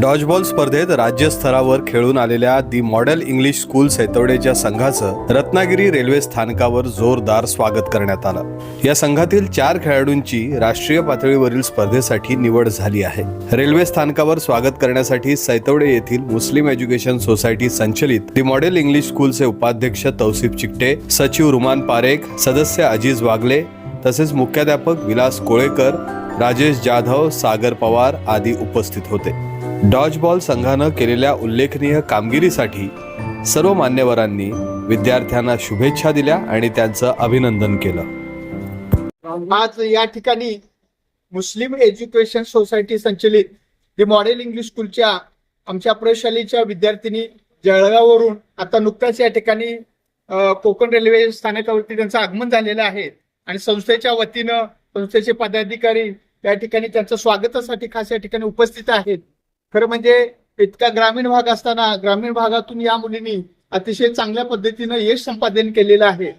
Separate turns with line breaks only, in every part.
Dodgeball स्पर्धेत राज्यस्तरावर खेळून आलेल्या दी मॉडेल इंग्लिश स्कूल सैतवडेच्या संघाचं रत्नागिरी रेल्वे स्थानकावर जोरदार स्वागत करण्यात आलं. या संघातील चार खेळाडूंची राष्ट्रीय पातळीवरील स्पर्धेसाठी निवड झाली आहे. रेल्वे स्थानकावर स्वागत करण्यासाठी सैतवडे येथील मुस्लिम एज्युकेशन सोसायटी संचलित दी मॉडेल इंग्लिश स्कूलचे उपाध्यक्ष तौसिफ चिकटे सचिव रुमान पारेख सदस्य अजीज वागले तसेच मुख्याध्यापक विलास कोळेकर राजेश जाधव सागर पवार आदी उपस्थित होते. डॉजबॉल संघानं केलेल्या उल्लेखनीय कामगिरीसाठी सर्व मान्यवरांनी विद्यार्थ्यांना शुभेच्छा दिल्या आणि त्यांचं अभिनंदन केलं.
आज या ठिकाणी मुस्लिम एज्युकेशन सोसायटी संचलित दी मॉडेल इंग्लिश स्कूलच्या आमच्या प्रशालेच्या विद्यार्थिनी जळगाववरून आता नुकताच या ठिकाणी कोकण रेल्वे स्थानकावरती त्यांचं आगमन झालेलं आहे आणि संस्थेच्या वतीनं संस्थेचे पदाधिकारी या ठिकाणी त्यांचं स्वागतासाठी खास या ठिकाणी उपस्थित आहेत. खरं म्हणजे इतका ग्रामीण भाग असताना ग्रामीण भागातून या मुलींनी अतिशय चांगल्या पद्धतीनं यश संपादन केलेलं आहे.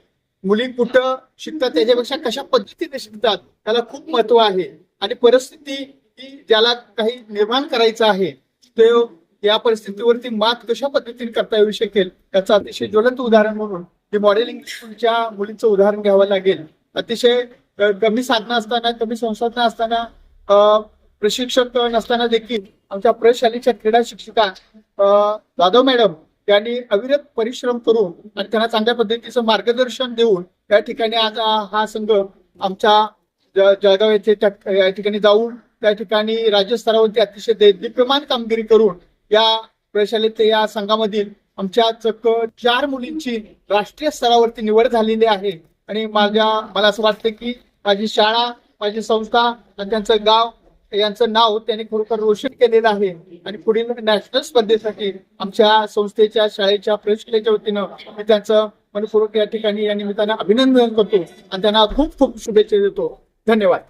मुली कुठं शिकतात त्याच्यापेक्षा कशा पद्धतीने शिकतात त्याला खूप महत्त्व आहे. आणि परिस्थिती ही ज्याला काही निर्माण करायचं आहे ते या परिस्थितीवरती मात कशा पद्धतीने करता येऊ शकेल त्याचं अतिशय ज्वलंत उदाहरण म्हणून हे मॉडेल स्कूलच्या मुलींचं उदाहरण घ्यावं लागेल. अतिशय कमी साधनं असताना कमी संसाधनं असताना प्रशिक्षक नसताना देखील आमच्या प्रशालेच्या क्रीडा शिक्षिका जाधव मॅडम त्यांनी अविरत परिश्रम करून आणि त्यांना चांगल्या पद्धतीचं मार्गदर्शन देऊन या ठिकाणी आज हा संघ आमच्या ज- जळगाव येथे त्या- या ठिकाणी जाऊन त्या ठिकाणी राज्यस्तरावरती अतिशय दे- दिप्यमान कामगिरी करून या प्रशालेत या संघामधील आमच्या चक्क चार मुलींची राष्ट्रीय स्तरावरती निवड झालेली आहे. आणि माझ्या मला असं वाटतं की माझी शाळा माझी संस्था आणि त्यांचं गाव यांचं नाव त्यांनी खरोखर रोशन केलेलं आहे. आणि पुढील नॅशनल स्पर्धेसाठी आमच्या संस्थेच्या शाळेच्या प्रयोगशाळेच्या वतीनं मी त्यांचं मनपूर्वक या ठिकाणी या निमित्तानं अभिनंदन करतो. आणि त्यांना खूप खूप शुभेच्छा देतो. धन्यवाद.